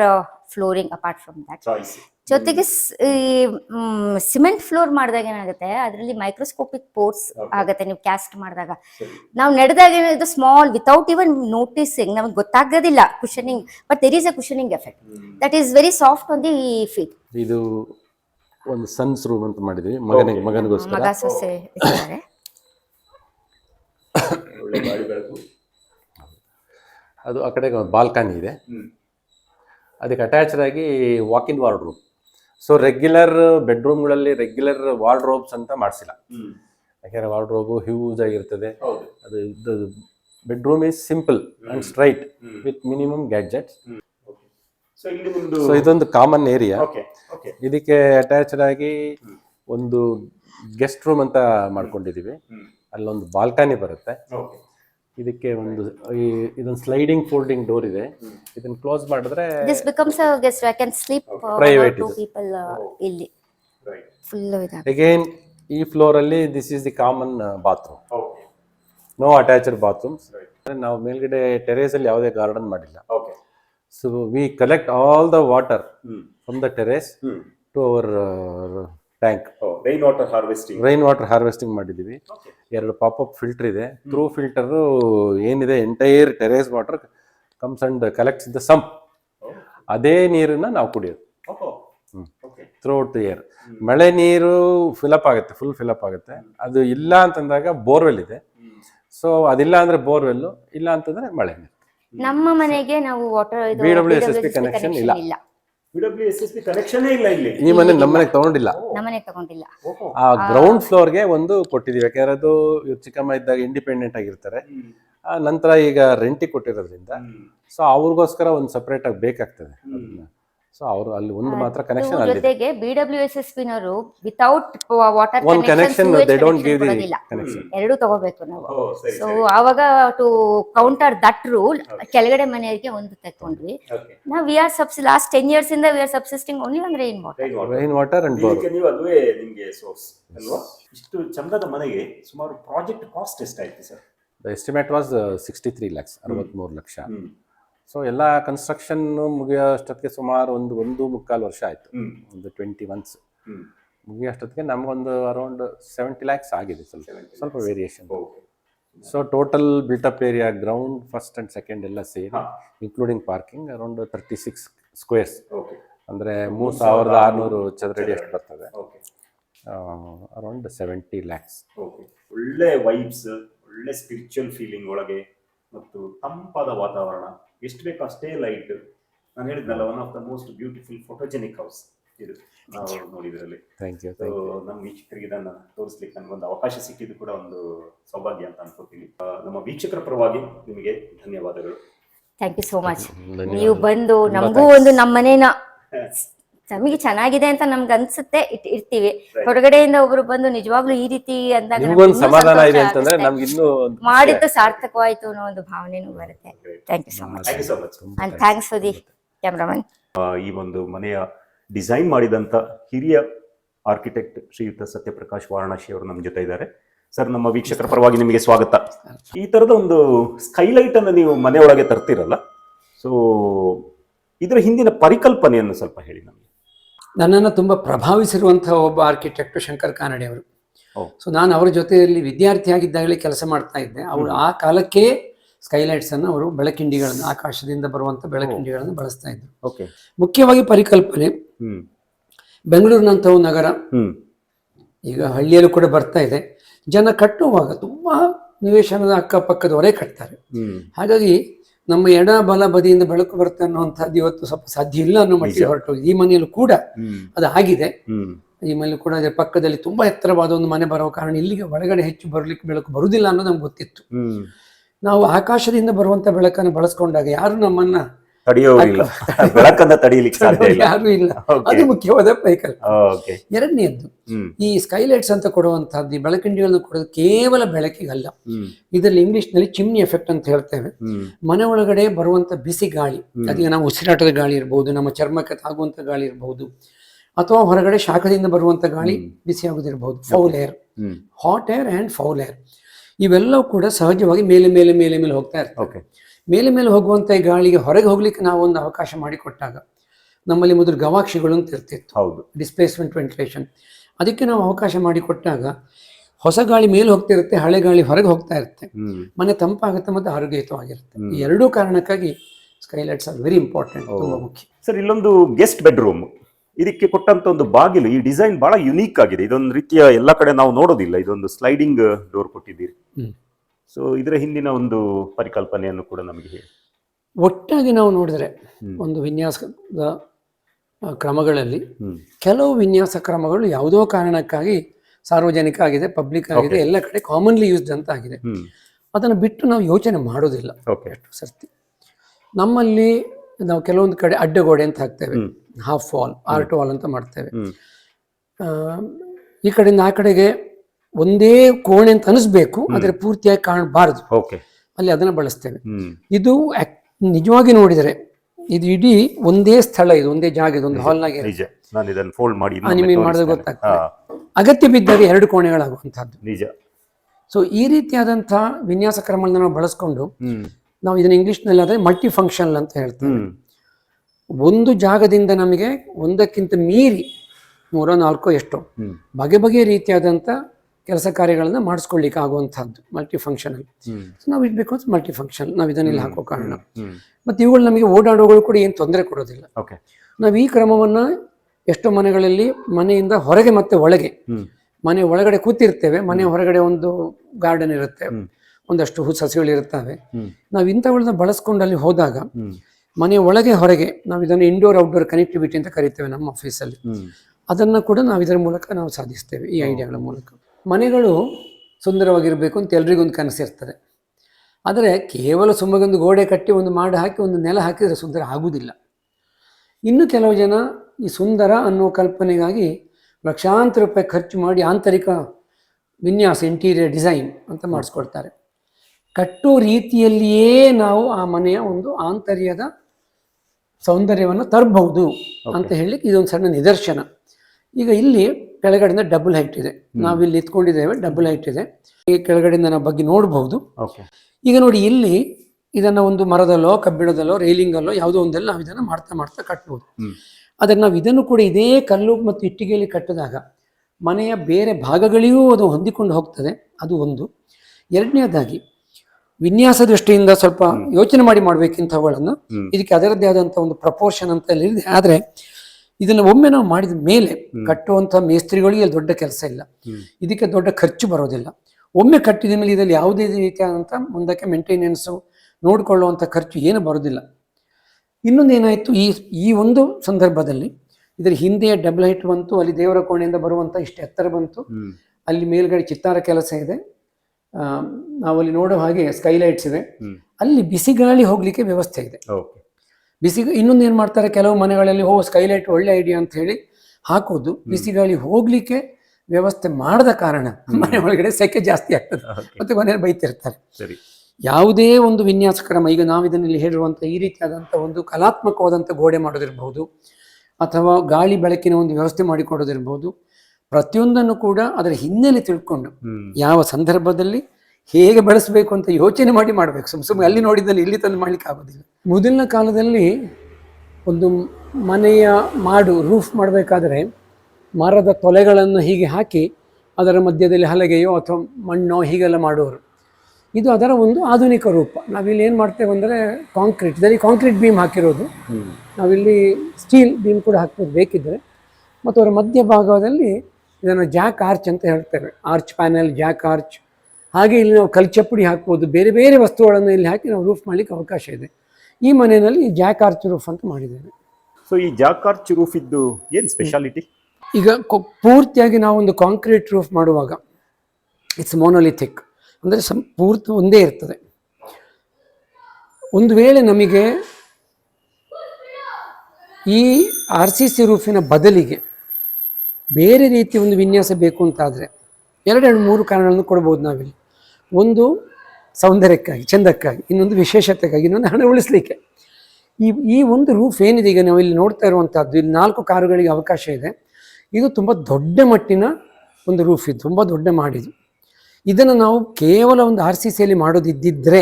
flooring apart from that ಜೊತೆಗೆ ಈ ಸಿಮೆಂಟ್ ಫ್ಲೋರ್ ಮಾಡಿದಾಗ ಏನಾಗುತ್ತೆ? ಅದರಲ್ಲಿ ಮೈಕ್ರೋಸ್ಕೋಪಿಕ್ ಪೋರ್ಸ್. ಆಗುತ್ತೆ ನೀವು ಕ್ಯಾಸ್ಟ್ ಮಾಡಿದಾಗ. ನಾವು ನಡೆದಾಗ ಏನಾಗುತ್ತೆ ಸ್ಮಾಲ್ ವಿತೌಟ್ ಇವನ್ ನೋಟಿಸಿಂಗ್ ನಮಗೆ ಗೊತ್ತಾಗೋದಿಲ್ಲ cushioning but there is a cushioning effect that is very soft on the feet ಇದು ಒಂದು ಸನ್ಸ್ ರೂಮ್ ಅಂತ ಮಾಡಿದ್ವಿ. ಮಗನಿಗೆ. ಮಗನಿಗೋಸ್ಕರ. ಮಗ ಸೊಸೆ ಇದ್ದಾರೆ. ಅದು ಆ ಕಡೆ ಬಾಲ್ಕನಿ ಇದೆ. ಅದಕ್ಕೆ ಅಟ್ಯಾಚ್ಡ್ ಆಗಿ walk in wardrobe so regular ಬೆಡ್ರೂಮ್ಗಳಲ್ಲಿ regular wardrobes ಅಂತ ಮಾಡಿಸಿಲ್ಲ. ಯಾಕೆಂದ್ರೆ ವಾರ್ಡ್ ರೋಬು ಹ್ಯೂಜ್ ಆಗಿರ್ತದೆ ಅದು ಇದು bedroom is simple and straight. With minimum gadgets so ಇದೊಂದು ಕಾಮನ್ ಏರಿಯಾ ಇದಕ್ಕೆ ಅಟ್ಯಾಚ್ಡ್ ಆಗಿ ಒಂದು ಗೆಸ್ಟ್ ರೂಮ್ ಅಂತ ಮಾಡ್ಕೊಂಡಿದೀವಿ. ಅಲ್ಲೊಂದು ಬಾಲ್ಕನಿ ಬರುತ್ತೆ. ಓಕೆ ಇದಕ್ಕೆ ಒಂದು ಈ ಇದೊಂದು ಸ್ಲೈಡಿಂಗ್ ಫೋಲ್ಡಿಂಗ್ ಡೋರ್ ಇದೆ. ಇದನ್ನ ಕ್ಲೋಸ್ ಮಾಡಿದ್ರೆ this becomes guest I can sleep private two. People ಇಲ್ಲಿ. ರೈಟ್ ಫುಲ್ ಇದೆ ಅಗೇನ್ ಈ ಫ್ಲೋರ್ ಅಲ್ಲಿ this is the common bathroom okay no attached bathrooms right ನಾವು ಮೇಲ್ಗಡೆ ಟೆರೇಸ್ ಅಲ್ಲಿ ಯಾವುದೇ ಗಾರ್ಡನ್ ಮಾಡಿಲ್ಲ. Okay so we collect all the water from the terrace to our tank or rain water harvesting rain water harvesting ಮಾಡಿದ್ದೀವಿ ಎರಡು ಪಾಪ್ ಅಪ್ ಫಿಲ್ಟರ್ ಇದೆ ಥ್ರೂ ಫಿಲ್ಟರ್ ಏನಿದೆ entire terrace water comes and collects the sump ಅದೇ ನೀರನ್ನ ನಾವು ಕುಡಿಯೋದು. ಥ್ರೂ ಔಟ್ ದ ಇಯರ್ ಮಳೆ ನೀರು ಫಿಲಪ್ ಆಗುತ್ತೆ ಫುಲ್ ಫಿಲಪ್ ಆಗುತ್ತೆ. ಅದು ಇಲ್ಲ ಅಂತಂದಾಗ ಬೋರ್ವೆಲ್ ಇದೆ. ಸೊ ಅದಿಲ್ಲ ಅಂದ್ರೆ ಬೋರ್ವೆಲ್ ಇಲ್ಲ ಅಂತಂದ್ರೆ ಮಳೆ ನೀರು. ನಮ್ಮ ಮನೆಗೆ ನಾವು ವಾಟರ್ ಕನೆಕ್ಷನ್ ಇಲ್ಲ. ಇಲ್ಲ B W S S B connection ಇಲ್ಲ ಇಲ್ಲಿ. ಈ ಮನೆ ನಮ್ಮನೆಗೆ ತಗೊಂಡಿಲ್ಲ. ನಮ್ಮನೆ ತಗೊಂಡಿಲ್ಲ. ಓಹೋ. ಆ ಗ್ರೌಂಡ್ ಫ್ಲೋರ್ಗೆ ಒಂದು ಕೊಟ್ಟಿದ್ದೀವಿ. ಯಾಕಂದ್ರೆ ಅದು ಇವ್ರು ಚಿಕ್ಕಮ್ಮ ಇದ್ದಾಗ ಇಂಡಿಪೆಂಡೆಂಟ್ ಆಗಿರ್ತಾರೆ. ಆ ನಂತರ ಈಗ ರೆಂಟಿಗೆ ಕೊಟ್ಟಿರೋದ್ರಿಂದ ಸೊ ಅವ್ರಿಗೋಸ್ಕರ ಒಂದು ಸಪ್ರೇಟ್ ಆಗಿ ಬೇಕಾಗ್ತದೆ ಹ್ಮ್. ಸೊ ಅವರು ಅಲ್ಲಿ ಒಂದು ಮಾತ್ರ ಕನೆಕ್ಷನ್ ಅಲ್ಲಿ ಜೊತೆಗೆ B W S S P ನವರು ವಿತೌಟ್ ವಾಟರ್ ಒಂದು connection they don't give the connection ಎರಡು ತಗೋಬೇಕು ನಾವು. ಸೊ ಆವಾಗ ಟು ಕೌಂಟರ್ ದಟ್ ರೂಲ್ ಕೆಳಗಡೆ ಮನೆಯವರಿಗೆ ಒಂದು ತಕೊಂಡ್ವಿ ನಾವು we are subs last ten years ಇಂದ we are subsisting only on rain water rain water and bore ನೀವು ಅದುವೇ ನಿಮಗೆ ಸೋರ್ಸ್ ಅಲ್ವಾ? ಇಷ್ಟು ಚಂದದ ಮನೆಗೆ ಸುಮಾರು ಪ್ರಾಜೆಕ್ಟ್ ಕಾಸ್ಟ್ ಎಷ್ಟಾಯ್ತು sir? The estimate was sixty three lakhs ಅರವತ್ಮೂರು ಲಕ್ಷ. ಸೊ ಎಲ್ಲ ಕನ್ಸ್ಟ್ರಕ್ಷನ್ ಮುಗಿಯೋಷ್ಟೊತ್ತಿಗೆ ಸುಮಾರು ಒಂದು ಒಂದು ಮುಕ್ಕಾಲು ವರ್ಷ ಆಯಿತು. ಒಂದು ಟ್ವೆಂಟಿ ಮಂತ್ಸ್ ಮುಗಿಯೋ ಅಷ್ಟೊತ್ತಿಗೆ ನಮಗೊಂದು ಅರೌಂಡ್ ಸೆವೆಂಟಿ ಲ್ಯಾಕ್ಸ್ ಆಗಿದೆ ಸ್ವಲ್ಪ ಸ್ವಲ್ಪ variation so total built up area ground first and second ಎಲ್ಲ ಸೇರಿ including parking around thirty six squares ಅಂದರೆ ಮೂರು ಸಾವಿರದ ಆರುನೂರು ಚದರಡಿ ಅಷ್ಟು ಬರ್ತದೆ. ಓಕೆ ಅರೌಂಡ್ ಸೆವೆಂಟಿ ಲ್ಯಾಕ್ಸ್ ಒಳ್ಳೆ ವೈಬ್ಸ್ ಒಳ್ಳೆ ಸ್ಪಿರಿಚುವಲ್ ಫೀಲಿಂಗ್ ಒಳಗೆ ಮತ್ತು ತಂಪಾದ ವಾತಾವರಣ. ಎಷ್ಟು ಬೇಕು ಅಷ್ಟೇ ಲೈಟ್ ನಾನು ಹೇಳಿದ್ನಲ್ಲ one of the most beautiful photogenic house ಇದು ನಾವು ನೋಡಿದ್ರಲ್ಲಿ. ನಮ್ಮ ವೀಕ್ಷಕರಿಗೆ ಇದನ್ನ ತೋರಿಸ್ಲಿಕ್ಕೆ ಒಂದು ಅವಕಾಶ ಸಿಕ್ಕಿದ್ದು ಕೂಡ ಒಂದು ಸೌಭಾಗ್ಯ ಅಂತ ಅನ್ಕೋತೀನಿ. ನಮ್ಮ ವೀಕ್ಷಕರ ಪರವಾಗಿ ನಿಮಗೆ ಧನ್ಯವಾದಗಳು. ಥ್ಯಾಂಕ್ ಯು ಸೋ ಮಚ್ ನೀವು ಬಂದು ನಮಗೂ ಒಂದು ನಮ್ಮ ಮನೇನ ನಮಗೆ ಚೆನ್ನಾಗಿದೆ ಅಂತ ನಮ್ಗೆ ಅನ್ಸುತ್ತೆ ಇಟ್ ಇರ್ತೀವಿ. ಹೊರಗಡೆಯಿಂದ ಒಬ್ರು ಬಂದು ನಿಜವಾಗ್ಲೂ ಈ ರೀತಿ ಅಂದಾಗ ಸಮಾಧಾನ ಇದೆ ಅಂತಂದ್ರೆ. ನಮ್ಗೆ ಇನ್ನೂ ಮಾಡಿದ್ದು ಸಾರ್ಥಕವಾಯ್ತು ಅನ್ನೋ ಒಂದು ಭಾವನೆನೂ ಬರುತ್ತೆ. Thank you so much thank you so much and thanks for the cameraman ಈ ಒಂದು ಮನೆಯ ಡಿಸೈನ್ ಮಾಡಿದಂತ ಹಿರಿಯ ಆರ್ಕಿಟೆಕ್ಟ್ ಶ್ರೀಯುತ ಸತ್ಯಪ್ರಕಾಶ್ ವಾರಣಾಸಿ ಅವರು ನಮ್ಮ ಜೊತೆ ಇದ್ದಾರೆ. ಸರ್ ನಮ್ಮ ವೀಕ್ಷಕರ ಪರವಾಗಿ ನಿಮಗೆ ಸ್ವಾಗತ. ಈ ತರದ ಒಂದು ಸ್ಕೈಲೈಟ್ ಅನ್ನು ನೀವು ಮನೆಯೊಳಗೆ ತರ್ತಿರಲ್ಲ? ಸೊ ಇದರ ಹಿಂದಿನ ಪರಿಕಲ್ಪನೆಯನ್ನು ಸ್ವಲ್ಪ ಹೇಳಿ ನಮಗೆ. ನನ್ನನ್ನು ತುಂಬ ಪ್ರಭಾವಿಸಿರುವಂತಹ ಒಬ್ಬ ಆರ್ಕಿಟೆಕ್ಟ್ ಶಂಕರ್ ಕಾನಡಿ ಅವರು. ಸೊ ನಾನು ಅವರ ಜೊತೆಯಲ್ಲಿ ವಿದ್ಯಾರ್ಥಿಯಾಗಿದ್ದಾಗಲೇ ಕೆಲಸ ಮಾಡ್ತಾ ಇದ್ದೆ. ಅವರು ಆ ಕಾಲಕ್ಕೆ ಸ್ಕೈಲೈಟ್ಸ್ ಅನ್ನು ಅವರು ಬೆಳಕಿಂಡಿಗಳನ್ನು ಆಕಾಶದಿಂದ ಬರುವಂಥ ಬೆಳಕಿಂಡಿಗಳನ್ನು ಬಳಸ್ತಾ ಇದ್ದರು. ಓಕೆ. ಮುಖ್ಯವಾಗಿ ಪರಿಕಲ್ಪನೆ. ಬೆಂಗಳೂರಿನಂತಹ ನಗರ. ಈಗ ಹಳ್ಳಿಯಲ್ಲೂ ಕೂಡ ಬರ್ತಾ ಇದೆ. ಜನ ಕಟ್ಟುವಾಗ ತುಂಬಾ ನಿವೇಶನದ ಅಕ್ಕಪಕ್ಕದವರೇ ಕಟ್ತಾರೆ. ಹಾಗಾಗಿ ನಮ್ಮ ಎಡ ಬಲ ಬದಿಯಿಂದ ಬೆಳಕು ಬರುತ್ತೆ ಅನ್ನುವಂಥದ್ದು ಇವತ್ತು ಸ್ವಲ್ಪ ಸಾಧ್ಯ ಇಲ್ಲ ಅನ್ನೋ ಮಟ್ಟಿಗೆ ಹೊರಟು. ಹೊರಟೋಗಿದೆ ಈ ಮನೆಯಲ್ಲೂ ಕೂಡ ಅದು ಆಗಿದೆ. ಈ ಮನೆಯಲ್ಲೂ ಕೂಡ ಅದೇ ಪಕ್ಕದಲ್ಲಿ ತುಂಬಾ ಎತ್ತರವಾದ ಒಂದು ಮನೆ ಬರುವ ಕಾರಣ ಇಲ್ಲಿಗೆ ಒಳಗಡೆ ಹೆಚ್ಚು ಬರಲಿಕ್ಕೆ ಬೆಳಕು ಬರುವುದಿಲ್ಲ ಅನ್ನೋದು ನಮ್ಗೆ ಗೊತ್ತಿತ್ತು. ನಾವು ಆಕಾಶದಿಂದ ಬರುವಂತ ಬೆಳಕನ್ನು ಬಳಸ್ಕೊಂಡಾಗ ಯಾರು ನಮ್ಮನ್ನ ತಡೆಯೋರಿಲ್ಲ ಬೆಳಕನ್ನ ತಡೆಯಲಿಕ್ಕೆ ಸಾಧ್ಯ ಇಲ್ಲ. ಯಾರು ಇಲ್ಲ. ಅದು ಮುಖ್ಯವಾದ ಎರಡನೆಯದ್ದು ಹ್ಮ್. ಈ ಸ್ಕೈಲೈಟ್ಸ್ ಅಂತ ಕೊಡುವಂತಹದ್ದು ಈ ಬೆಳಕಿಂಡಿಗಳನ್ನು ಕೊಡೋದು ಕೇವಲ ಬೆಳಕಿಗಲ್ಲ. ಇದರಲ್ಲಿ ಇಂಗ್ಲಿಷ್ನಲ್ಲಿ ಚಿಮ್ನಿ ಎಫೆಕ್ಟ್ ಅಂತ ಹೇಳ್ತೇವೆ. ಮನೆ ಒಳಗಡೆ ಬರುವಂತ ಬಿಸಿ ಗಾಳಿ. ಅದೀಗ ನಾವು ಉಸಿರಾಟದ ಗಾಳಿ ಇರಬಹುದು ನಮ್ಮ ಚರ್ಮಕ್ಕೆ ತಾಗುವಂತ ಗಾಳಿ ಇರಬಹುದು ಅಥವಾ ಹೊರಗಡೆ ಶಾಖದಿಂದ ಬರುವಂತ ಗಾಳಿ. ಬಿಸಿ ಆಗುದಿರಬಹುದು foul air hot air and foul air ಇವೆಲ್ಲವೂ ಕೂಡ ಸಹಜವಾಗಿ ಮೇಲೆ ಮೇಲೆ ಮೇಲೆ ಮೇಲೆ ಹೋಗ್ತಾ ಇರ್ತವೆ. ಓಕೆ ಮೇಲೆ ಮೇಲೆ ಹೋಗುವಂಥ ಈ ಗಾಳಿಗೆ ಹೊರಗೆ ಹೋಗ್ಲಿಕ್ಕೆ ನಾವು ಒಂದು ಅವಕಾಶ ಮಾಡಿಕೊಟ್ಟಾಗ ನಮ್ಮಲ್ಲಿ ಮೊದಲು ಗವಾಕ್ಷಿಗಳು ಅಂತ ಇರ್ತಿತ್ತು. ಹೌದು. ಡಿಸ್ಪ್ಲೇಸ್ಮೆಂಟ್ ವೆಂಟಿಲೇಷನ್ ಅದಕ್ಕೆ ನಾವು ಅವಕಾಶ ಮಾಡಿಕೊಟ್ಟಾಗ ಹೊಸ ಗಾಳಿ ಮೇಲೆ ಹೋಗ್ತಿರುತ್ತೆ ಹಳೆ ಗಾಳಿ ಹೊರಗೆ ಹೋಗ್ತಾ ಇರುತ್ತೆ. ಮನೆ ತಂಪಾಗುತ್ತೆ ಮತ್ತು ಆರೋಗ್ಯಯುತವಾಗಿರುತ್ತೆ. ಈ ಎರಡೂ ಕಾರಣಕ್ಕಾಗಿ ಸ್ಕೈಲೈಟ್ಸ್ ಆರ್ ವೆರಿ ಇಂಪಾರ್ಟೆಂಟ್. ತುಂಬ ಮುಖ್ಯ. ಸರ್ ಇಲ್ಲೊಂದು ಗೆಸ್ಟ್ ಬೆಡ್ರೂಮ್ ಇದಕ್ಕೆ ಕೊಟ್ಟಂತ ಒಂದು ಬಾಗಿಲು ಈ ಡಿಸೈನ್ ಬಹಳ ಯುನೀಕ್ ಆಗಿದೆ. ಇದೊಂದು ರೀತಿಯ ಎಲ್ಲ ಕಡೆ ನಾವು ನೋಡೋದಿಲ್ಲ. ಇದೊಂದು ಸ್ಲೈಡಿಂಗ್ ಡೋರ್ ಕೊಟ್ಟಿದ್ದೀರಿ. ಸೊ ಇದರ ಹಿಂದಿನ ಒಂದು ಪರಿಕಲ್ಪನೆಯನ್ನು ಕೂಡ ನಮಗೆ ಹೇಳಿ. ಒಟ್ಟಾಗಿ ನಾವು ನೋಡಿದ್ರೆ ಒಂದು ವಿನ್ಯಾಸದ ಕ್ರಮಗಳಲ್ಲಿ ಕೆಲವು ವಿನ್ಯಾಸ ಕ್ರಮಗಳು ಯಾವುದೋ ಕಾರಣಕ್ಕಾಗಿ ಸಾರ್ವಜನಿಕ ಆಗಿದೆ ಪಬ್ಲಿಕ್ ಆಗಿದೆ ಎಲ್ಲ ಕಡೆ ಕಾಮನ್ಲಿ ಯೂಸ್ಡ್ ಅಂತ ಆಗಿದೆ. ಅದನ್ನು ಬಿಟ್ಟು ನಾವು ಯೋಚನೆ ಮಾಡೋದಿಲ್ಲ. ಎಷ್ಟು ಸರ್ತಿ. ನಮ್ಮಲ್ಲಿ ನಾವು ಕೆಲವೊಂದು ಕಡೆ ಅಡ್ಡಗೋಡೆ ಅಂತ ಹಾಕ್ತೇವೆ. ಹಾಫ್ ವಾಲ್ ಆರ್ಟ್ ವಾಲ್ ಅಂತ ಮಾಡ್ತೇವೆ. ಆ, ಈ ಕಡೆಯಿಂದ ಆ ಕಡೆಗೆ ಒಂದೇ ಕೋಣೆ ಅಂತ ಅನಿಸ್ಬೇಕು ಆದರೆ ಪೂರ್ತಿಯಾಗಿ ಕಾಣಬಾರದು. ಓಕೆ. ಅಲ್ಲಿ ಅದನ್ನ ಬಳಸ್ತೇವೆ ಇದು ನಿಜವಾಗಿ ನೋಡಿದರೆ ಇದು ಇಡೀ ಒಂದೇ ಸ್ಥಳ ಇದು ಒಂದೇ ಜಾಗ ಇದು ಒಂದು ಹಾಲ್ನಾಗೆ ಮಾಡಿದ್ರೆ ಗೊತ್ತಾಗ್ತದೆ. ಅಗತ್ಯ ಬಿದ್ದಾಗ ಎರಡು ಕೋಣೆಗಳಾಗುವಂತಹದ್ದು ನಿಜ. ಸೊ ಈ ರೀತಿಯಾದಂತಹ ವಿನ್ಯಾಸ ಕ್ರಮಗಳನ್ನ ನಾವು ಬಳಸ್ಕೊಂಡು ನಾವು ಇದನ್ನ ಇಂಗ್ಲಿಷ್ನಲ್ಲಿ ಆದರೆ ಮಲ್ಟಿ ಫಂಕ್ಷನಲ್ ಅಂತ ಹೇಳ್ತೀವಿ. ಒಂದು ಜಾಗದಿಂದ ನಮಗೆ ಒಂದಕ್ಕಿಂತ ಮೀರಿ ಮೂರೋ ನಾಲ್ಕೋ ಎಷ್ಟೋ ಬಗೆ ಬಗೆ ಬಗೆಯ ರೀತಿಯಾದಂಥ ಕೆಲಸ ಕಾರ್ಯಗಳನ್ನ ಮಾಡಿಸ್ಕೊಳ್ಳಿಕ್ಕೆ ಆಗುವಂಥದ್ದು ಮಲ್ಟಿ ಫಂಕ್ಷನಲ್ ಸೊ ನಾವು ಇಟ್ ಬಿಕಾಸ್ ಮಲ್ಟಿ ಫಂಕ್ಷನ್ ನಾವು ಇದನ್ನೆಲ್ಲ ಹಾಕೋ ಕಾರಣ. ಮತ್ತೆ ಇವುಗಳು ನಮಗೆ ಓಡಾಡೋಗಳು ಕೂಡ ಏನು ತೊಂದರೆ ಕೊಡೋದಿಲ್ಲ. ಓಕೆ ನಾವು ಈ ಕ್ರಮವನ್ನು ಎಷ್ಟೋ ಮನೆಗಳಲ್ಲಿ ಮನೆಯಿಂದ ಹೊರಗೆ ಮತ್ತೆ ಒಳಗೆ ಮನೆ ಒಳಗಡೆ ಕೂತಿರ್ತೇವೆ. ಮನೆ ಹೊರಗಡೆ ಒಂದು ಗಾರ್ಡನ್ ಇರುತ್ತೆ. ಒಂದಷ್ಟು ಹೂ ಸಸಿಗಳು ಇರ್ತವೆ ಹ್ಮ್. ನಾವು ಇಂಥವುಗಳನ್ನ ಬಳಸ್ಕೊಂಡು ಅಲ್ಲಿ ಹೋದಾಗ ಮನೆ ಒಳಗೆ ಹೊರಗೆ ನಾವು ಇದನ್ನು ಇಂಡೋರ್ ಔಟ್ಡೋರ್ ಕನೆಕ್ಟಿವಿಟಿ ಅಂತ ಕರಿತೇವೆ ನಮ್ಮ ಆಫೀಸಲ್ಲಿ ಅಲ್ಲಿ. ಅದನ್ನು ಕೂಡ ನಾವು ಇದರ ಮೂಲಕ ನಾವು ಸಾಧಿಸ್ತೇವೆ ಈ ಐಡಿಯಾಗಳ ಮೂಲಕ. ಮನೆಗಳು ಸುಂದರವಾಗಿರಬೇಕು ಅಂತ ಎಲ್ರಿಗೊಂದು ಕನಸಿರ್ತದೆ ಆದರೆ ಕೇವಲ ಸುಮ್ಮಗೊಂದು ಗೋಡೆ ಕಟ್ಟಿ ಒಂದು ಮಾಡಿ ಹಾಕಿ ಒಂದು ನೆಲ ಹಾಕಿದರೆ ಸುಂದರ ಆಗುವುದಿಲ್ಲ. ಇನ್ನು ಕೆಲವು ಜನ ಈ ಸುಂದರ ಅನ್ನೋ ಕಲ್ಪನೆಗಾಗಿ ಲಕ್ಷಾಂತರ ರೂಪಾಯಿ ಖರ್ಚು ಮಾಡಿ ಆಂತರಿಕ ವಿನ್ಯಾಸ ಇಂಟೀರಿಯರ್ ಡಿಸೈನ್ ಅಂತ ಮಾಡಿಸ್ಕೊಳ್ತಾರೆ. ಕಟ್ಟೋ ರೀತಿಯಲ್ಲಿಯೇ ನಾವು ಆ ಮನೆಯ ಒಂದು ಆಂತರ್ಯದ ಸೌಂದರ್ಯವನ್ನು ತರಬಹುದು ಅಂತ ಹೇಳಲಿಕ್ಕೆ ಇದೊಂದು ಸಣ್ಣ ನಿದರ್ಶನ. ಈಗ ಇಲ್ಲಿ ಕೆಳಗಡೆಯಿಂದ ಡಬಲ್ ಹೈಟ್ ಇದೆ. ನಾವಿಲ್ಲಿ ಇತ್ಕೊಂಡಿದ್ದೇವೆ ಡಬಲ್ ಹೈಟ್ ಇದೆ. ಈ ಕೆಳಗಡೆಯಿಂದ ನಾವು ಬಗ್ಗೆ ನೋಡಬಹುದು. ಓಕೆ ಈಗ ನೋಡಿ ಇಲ್ಲಿ ಇದನ್ನ ಒಂದು ಮರದಲ್ಲೋ ಕಬ್ಬಿಣದಲ್ಲೋ ರೈಲಿಂಗಲ್ಲೋ ಯಾವುದೋ ಒಂದೆಲ್ಲ ನಾವು ಇದನ್ನ ಮಾಡ್ತಾ ಮಾಡ್ತಾ ಕಟ್ಟಬಹುದು ಅದನ್ನ ಆದರೆ ನಾವು ಇದನ್ನು ಕೂಡ ಇದೇ ಕಲ್ಲು ಮತ್ತು ಇಟ್ಟಿಗೆಯಲ್ಲಿ ಕಟ್ಟಿದಾಗ ಮನೆಯ ಬೇರೆ ಭಾಗಗಳಿಗೂ ಅದು ಹೊಂದಿಕೊಂಡು ಹೋಗ್ತದೆ. ಅದು ಒಂದು. ಎರಡನೇದಾಗಿ ವಿನ್ಯಾಸ ದೃಷ್ಟಿಯಿಂದ ಸ್ವಲ್ಪ ಯೋಚನೆ ಮಾಡಿ ಮಾಡ್ಬೇಕಿಂತವುಗಳನ್ನು ಇದಕ್ಕೆ ಅದರದ್ದೇ ಆದಂಥ ಒಂದು ಪ್ರಪೋರ್ಷನ್ ಅಂತ ಹೇಳಿ ಇದೆ ಆದರೆ ಇದನ್ನು ಒಮ್ಮೆ ನಾವು ಮಾಡಿದ ಮೇಲೆ ಕಟ್ಟುವಂಥ ಮೇಸ್ತ್ರಿಗಳಿಗೆ ಅಲ್ಲಿ ದೊಡ್ಡ ಕೆಲಸ ಇಲ್ಲ. ಇದಕ್ಕೆ ದೊಡ್ಡ ಖರ್ಚು ಬರೋದಿಲ್ಲ. ಒಮ್ಮೆ ಕಟ್ಟಿದ ಮೇಲೆ ಇದರಲ್ಲಿ ಯಾವುದೇ ರೀತಿಯಾದಂಥ ಮುಂದಕ್ಕೆ ಮೇಂಟೆನೆನ್ಸು ನೋಡಿಕೊಳ್ಳುವಂಥ ಖರ್ಚು ಏನು ಬರೋದಿಲ್ಲ. ಇನ್ನೊಂದು ಏನಾಯಿತು ಈ ಈ ಒಂದು ಸಂದರ್ಭದಲ್ಲಿ ಇದರ ಹಿಂದೆ ಡಬಲ್ ಹೈಟ್ ಬಂತು ಅಲ್ಲಿ ದೇವರ ಕೋಣೆಯಿಂದ ಬರುವಂಥ ಇಷ್ಟು ಎತ್ತರ ಬಂತು. ಅಲ್ಲಿ ಮೇಲ್ಗಡೆ ಚಿತ್ತಾರ ಕೆಲಸ ಇದೆ. ನಾವಲ್ಲಿ ನೋಡೋ ಹಾಗೆ ಸ್ಕೈಲೈಟ್ಸ್ ಇದೆ. ಅಲ್ಲಿ ಬಿಸಿ ಗಾಳಿ ಹೋಗಲಿಕ್ಕೆ ವ್ಯವಸ್ಥೆ ಇದೆ. ಓಕೆ. ಬಿಸಿ ಇನ್ನೊಂದು ಏನು ಮಾಡ್ತಾರೆ? ಕೆಲವು ಮನೆಗಳಲ್ಲಿ ಹೋ ಸ್ಕೈಲೈಟ್ ಒಳ್ಳೆ ಐಡಿಯಾ ಅಂತ ಹೇಳಿ ಹಾಕೋದು ಬಿಸಿಗಾಳಿ ಹೋಗ್ಲಿಕ್ಕೆ ವ್ಯವಸ್ಥೆ ಮಾಡದ ಕಾರಣ ಮನೆ ಒಳಗಡೆ ಸೆಕೆ ಜಾಸ್ತಿ ಆಗ್ತದೆ. ಮತ್ತೆ ಮನೆಯಲ್ಲಿ ಬೈತಿರ್ತಾರೆ. ಸರಿ. ಯಾವುದೇ ಒಂದು ವಿನ್ಯಾಸ ಕ್ರಮ ಈಗ ನಾವು ಇದನ್ನಲ್ಲಿ ಹೇಳಿರುವಂಥ ಈ ರೀತಿಯಾದಂಥ ಒಂದು ಕಲಾತ್ಮಕವಾದಂಥ ಗೋಡೆ ಮಾಡೋದಿರ್ಬೋದು ಅಥವಾ ಗಾಳಿ ಬೆಳಕಿನ ಒಂದು ವ್ಯವಸ್ಥೆ ಮಾಡಿಕೊಡೋದಿರ್ಬೋದು ಪ್ರತಿಯೊಂದನ್ನು ಕೂಡ ಅದರ ಹಿನ್ನೆಲೆ ತಿಳ್ಕೊಂಡು ಯಾವ ಸಂದರ್ಭದಲ್ಲಿ ಹೇಗೆ ಬಳಸಬೇಕು ಅಂತ ಯೋಚನೆ ಮಾಡಿ ಮಾಡಬೇಕು. ಸುಮ್ಮ ಸುಮ್ಮನೆ ಅಲ್ಲಿ ನೋಡಿದಲ್ಲಿ ಇಲ್ಲಿ ತಂದು ಮಾಡ್ಲಿಕ್ಕೆ ಆಗೋದಿಲ್ಲ. ಮೊದಲಿನ ಕಾಲದಲ್ಲಿ ಒಂದು ಮನೆಯ ಮಾಡು ರೂಫ್ ಮಾಡಬೇಕಾದ್ರೆ ಮರದ ತೊಲೆಗಳನ್ನು ಹೀಗೆ ಹಾಕಿ ಅದರ ಮಧ್ಯದಲ್ಲಿ ಹಲಗೆಯೋ ಅಥವಾ ಮಣ್ಣೋ ಹೀಗೆಲ್ಲ ಮಾಡೋರು ಇದು ಅದರ ಒಂದು ಆಧುನಿಕ ರೂಪ. ನಾವಿಲ್ಲಿ ಏನು ಮಾಡ್ತೇವೆ ಅಂದರೆ ಕಾಂಕ್ರೀಟ್ ಇದರಲ್ಲಿ ಕಾಂಕ್ರೀಟ್ ಬೀಮ್ ಹಾಕಿರೋದು. ನಾವಿಲ್ಲಿ ಸ್ಟೀಲ್ ಬೀಮ್ ಕೂಡ ಹಾಕ್ಬೋದು ಬೇಕಿದ್ದರೆ ಮತ್ತು ಅವರ ಮಧ್ಯಭಾಗದಲ್ಲಿ ಇದನ್ನು ಜಾಕ್ ಆರ್ಚ್ ಅಂತ ಹೇಳ್ತೇವೆ. Arch panel jack arch. ಹಾಗೆ ಇಲ್ಲಿ ನಾವು ಕಲ್ಚಪ್ಪುಡಿ ಹಾಕ್ಬೋದು. ಬೇರೆ ಬೇರೆ ವಸ್ತುಗಳನ್ನು ಇಲ್ಲಿ ಹಾಕಿ ನಾವು ರೂಫ್ ಮಾಡಲಿಕ್ಕೆ ಅವಕಾಶ ಇದೆ. ಈ ಮನೆಯಲ್ಲಿ ಜಾಕ್ ಆರ್ಚ್ ರೂಫ್ ಅಂತ ಮಾಡಿದ್ದೇವೆ ಸೊ ಈ ಜಾಕಾರ್ಚ್ ರೂಫ್ ಇದ್ದು ಏನು ಸ್ಪೆಷಾಲಿಟಿ ಈಗ ಪೂರ್ತಿಯಾಗಿ ನಾವು ಒಂದು ಕಾಂಕ್ರೀಟ್ ರೂಫ್ ಮಾಡುವಾಗ ಇಟ್ಸ್ ಮೋನೋಲಿಥಿಕ್ ಅಂದರೆ ಸಂ ಪೂರ್ತಿ ಒಂದೇ ಇರ್ತದೆ. ಒಂದು ವೇಳೆ ನಮಗೆ ಈ ಆರ್ ಸಿ ಸಿ ರೂಫಿನ ಬದಲಿಗೆ ಬೇರೆ ರೀತಿ ಒಂದು ವಿನ್ಯಾಸ ಬೇಕು ಅಂತಾದರೆ ಎರಡೆರಡು ಮೂರು ಕಾರಣಗಳನ್ನು ಕೊಡ್ಬೋದು ನಾವಿಲ್ಲಿ. ಒಂದು ಸೌಂದರ್ಯಕ್ಕಾಗಿ, ಚಂದಕ್ಕಾಗಿ, ಇನ್ನೊಂದು ವಿಶೇಷತೆಗಾಗಿ ಇನ್ನೊಂದು ಹಣ ಉಳಿಸ್ಲಿಕ್ಕೆ. ಈ ಈ ಒಂದು ರೂಫ್ ಏನಿದೆ ಈಗ ನಾವು ಇಲ್ಲಿ ನೋಡ್ತಾ ಇರುವಂಥದ್ದು, ಇಲ್ಲಿ ನಾಲ್ಕು ಕಾರುಗಳಿಗೆ ಅವಕಾಶ ಇದೆ. ಇದು ತುಂಬ ದೊಡ್ಡ ಮಟ್ಟಿನ ಒಂದು ರೂಫ್ ಇದು, ತುಂಬ ದೊಡ್ಡ ಮಾಡಿದ್ವಿ ಇದನ್ನು ನಾವು ಕೇವಲ ಒಂದು ಆರ್ ಸಿ ಸಿಯಲ್ಲಿ ಮಾಡೋದಿದ್ದಿದ್ದರೆ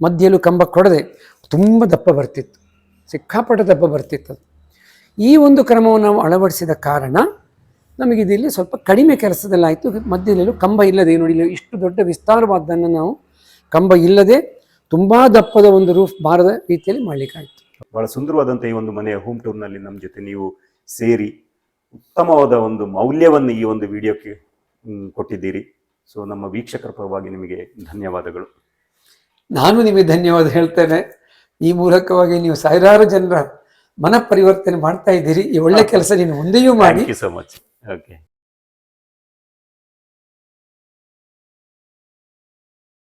ಮಧ್ಯೆಯಲ್ಲೂ ಕಂಬ ಕೊಡದೆ ತುಂಬ ದಪ್ಪ ಬರ್ತಿತ್ತು, ಸಿಕ್ಕಾಪಟ್ಟೆ ದಪ್ಪ ಬರ್ತಿತ್ತು. ಈ ಒಂದು ಕ್ರಮವನ್ನು ನಾವು ಅಳವಡಿಸಿದ ಕಾರಣ ನಮಗೆ ಇಲ್ಲಿ ಸ್ವಲ್ಪ ಕಡಿಮೆ ಕೆಲಸದಲ್ಲಾಯಿತು. ಮಧ್ಯದಲ್ಲೂ ಕಂಬ ಇಲ್ಲದೆ ನೋಡಿ ಇಷ್ಟು ದೊಡ್ಡ ವಿಸ್ತಾರವಾದ್ದನ್ನು ನಾವು ಕಂಬ ಇಲ್ಲದೆ ತುಂಬ ದಪ್ಪದ ಒಂದು ರೂಫ್ ಬಾರದ ರೀತಿಯಲ್ಲಿ ಮಾಡಲಿಕ್ಕಾಯಿತು. ಬಹಳ ಸುಂದರವಾದಂಥ ಈ ಒಂದು ಮನೆಯ ಹೋಮ್ ಟೂರ್ನಲ್ಲಿ ನಮ್ಮ ಜೊತೆ ನೀವು ಸೇರಿ ಉತ್ತಮವಾದ ಒಂದು ಮೌಲ್ಯವನ್ನು ಈ ಒಂದು ವಿಡಿಯೋಕ್ಕೆ ಕೊಟ್ಟಿದ್ದೀರಿ. ಸೊ ನಮ್ಮ ವೀಕ್ಷಕರ ಪರವಾಗಿ ನಿಮಗೆ ಧನ್ಯವಾದಗಳು. ನಾನು ನಿಮಗೆ ಧನ್ಯವಾದ ಹೇಳ್ತೇನೆ. ಈ ಮೂಲಕವಾಗಿ ನೀವು ಸಾವಿರಾರು ಜನರ ಮನ ಪರಿವರ್ತನೆ ಮಾಡ್ತಾ ಇದ್ದೀರಿ. ಈ ಒಳ್ಳೆ ಕೆಲಸ ನೀನು ಮುಂದೆಯೂ ಮಾಡಿ. So much okay